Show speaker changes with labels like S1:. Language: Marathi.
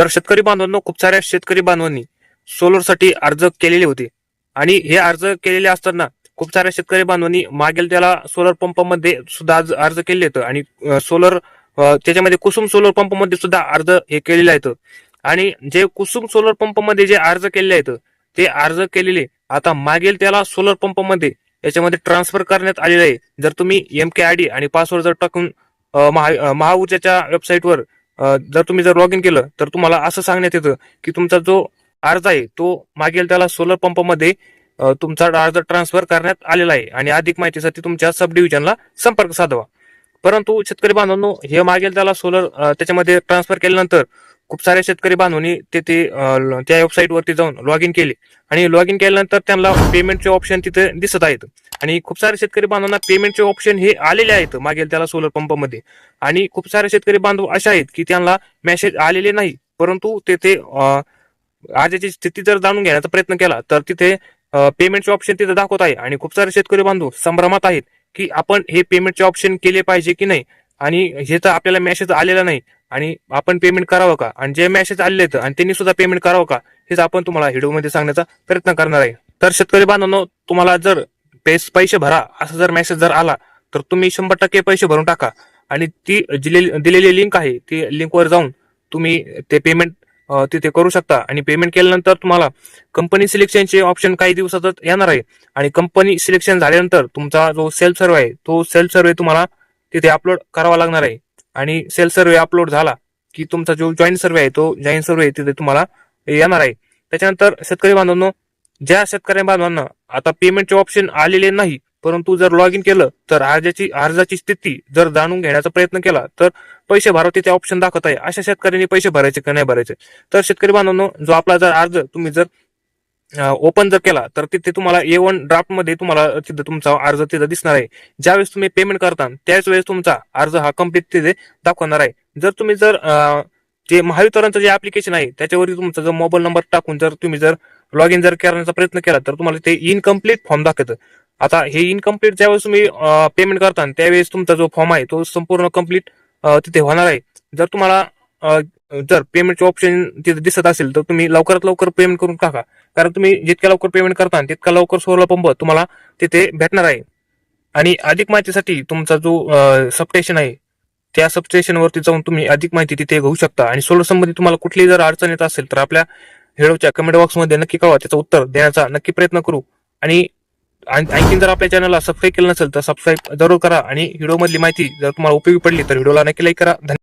S1: तर शेतकरी बांधवांनो खूप साऱ्या शेतकरी बांधवांनी सोलरसाठी अर्ज केलेले होते. आणि हे अर्ज केलेले असताना खूप साऱ्या शेतकरी बांधवांनी मागेल त्याला सोलर पंपमध्ये सुद्धा अर्ज अर्ज केले आहेत आणि सोलर त्याच्यामध्ये कुसुम सोलर पंपमध्ये सुद्धा अर्ज हे केलेले आहेत. आणि जे कुसुम सोलर पंपमध्ये जे अर्ज केलेले आहेत ते अर्ज केलेले आता मागेल त्याला सोलर पंपमध्ये याच्यामध्ये ट्रान्सफर करण्यात आलेले आहे. जर तुम्ही एम के आय डी आणि पासवर्ड जर टाकून महा महाऊर्जाच्या वेबसाईटवर जर तुम्ही जर लॉग इन केलं तर तुम्हाला असं सांगण्यात येतं की तुमचा जो अर्ज आहे तो मागेल त्याला सोलर पंपमध्ये तुमचा अर्ज ट्रान्सफर करण्यात आलेला आहे. आणि अधिक माहितीसाठी तुमच्या सब डिव्हिजनला संपर्क साधवा. परंतु शेतकरी बांधवांनो हे मागेल त्याला सोलर त्याच्यामध्ये ट्रान्सफर केल्यानंतर खूप सारे शेतकरी बांधवांनी ते ते त्या वेबसाईटवरती जाऊन लॉग इन केले. आणि लॉग इन केल्यानंतर त्यांना पेमेंटचे ऑप्शन तिथे दिसत आहेत. आणि खूप सारे शेतकरी बांधवांना पेमेंटचे ऑप्शन हे आलेले आहेत मागेल त्याला सोलर पंपमध्ये आणि खूप सारे शेतकरी बांधव असे आहेत की त्यांना मेसेज आलेले नाही. परंतु तेथे आजची स्थिती जर जाणून घेण्याचा प्रयत्न केला तर तिथे पेमेंटचे ऑप्शन तिथे दाखवत आहे. आणि खूप सारे शेतकरी बांधव संभ्रमात आहेत की आपण हे पेमेंटचे ऑप्शन केले पाहिजे की नाही? आणि हे तर आपल्याला मेसेज आलेला नाही. आणि आपण पेमेंट करावं का? आणि जे मॅसेज आले आहेत आणि त्यांनी सुद्धा पेमेंट करावं का? हेच आपण तुम्हाला व्हिडिओमध्ये सांगण्याचा प्रयत्न करणार आहे. तर शेतकरी बांधवांनो तुम्हाला जर पेस पैसे भरा असा जर मेसेज जर आला तर तुम्ही शंभर टक्के पैसे भरून टाका. आणि ती दिलेली दिलेली लिंक आहे ती लिंकवर जाऊन तुम्ही ते पेमेंट तिथे करू शकता. आणि पेमेंट केल्यानंतर तुम्हाला कंपनी सिलेक्शनचे ऑप्शन काही दिवसातच येणार आहे. आणि कंपनी सिलेक्शन झाल्यानंतर तुमचा जो सेल्फ सर्वे आहे तो सेल्फ सर्वे तुम्हाला तिथे अपलोड करावा लागणार आहे. आणि सेल सर्वे अपलोड झाला की तुमचा जो जॉईंट सर्वे आहे तो जॉईंट सर्वे तिथे तुम्हाला येणार आहे. त्याच्यानंतर शेतकरी बांधवांनो ज्या शेतकरी बांधवांना आता पेमेंटचे ऑप्शन आलेले नाही परंतु जर लॉग इन केलं तर अर्जाची अर्जाची स्थिती जर जाणून घेण्याचा प्रयत्न केला तर पैसे भरा तिथे ऑप्शन दाखवत आहे. अशा शेतकऱ्यांनी पैसे भरायचे का नाही भरायचे? तर शेतकरी बांधवांनो जो आपला जर अर्ज तुम्ही जर ओपन जर केला तर तिथे तुम्हाला ए वन ड्राफ्टमध्ये तुम्हाला तिथे तुमचा अर्ज तिथे दिसणार आहे. ज्यावेळेस तुम्ही पेमेंट करता त्याच वेळेस तुमचा अर्ज हा कंप्लीट तिथे दाखवणार आहे. जर तुम्ही जर जे महावितरणचं जे ऍप्लिकेशन आहे त्याच्यावरती तुमचा जर मोबाईल नंबर टाकून जर तुम्ही जर लॉग इन जर करण्याचा प्रयत्न केला तर तुम्हाला ते इनकम्प्लीट फॉर्म दाखवतं. आता हे इनकम्प्लीट ज्यावेळेस तुम्ही पेमेंट करता त्यावेळेस तुमचा जो फॉर्म आहे तो संपूर्ण कंप्लीट तिथे होणार आहे. जर तुम्हाला जर पेमेंटचे ऑप्शन तिथे दिसत असेल तर तुम्ही लवकरात लवकर पेमेंट करून टाका. कारण तुम्ही जितक्या लवकर पेमेंट करता तितका लवकर सोलर पंप तुम्हाला तिथे भेटणार आहे. आणि अधिक माहितीसाठी तुमचा जो सबस्टेशन आहे त्या सबस्टेशनवरती जाऊन तुम्ही अधिक माहिती तिथे घेऊ शकता. आणि सोलर संबंधी तुम्हाला कुठलीही जर अडचण येत असेल तर आपल्या व्हिडिओच्या कमेंट बॉक्समध्ये नक्की कळवा त्याचं उत्तर देण्याचा नक्की प्रयत्न करू. आणि आणखी आणखीन जर आपल्या चॅनलला सबस्क्राईब केलं नसेल तर सबस्क्राईब जरूर करा. आणि व्हिडिओ माहिती जर तुम्हाला उपयोगी पडली तर व्हिडिओला नक्की लाईक करा. धन्यवाद.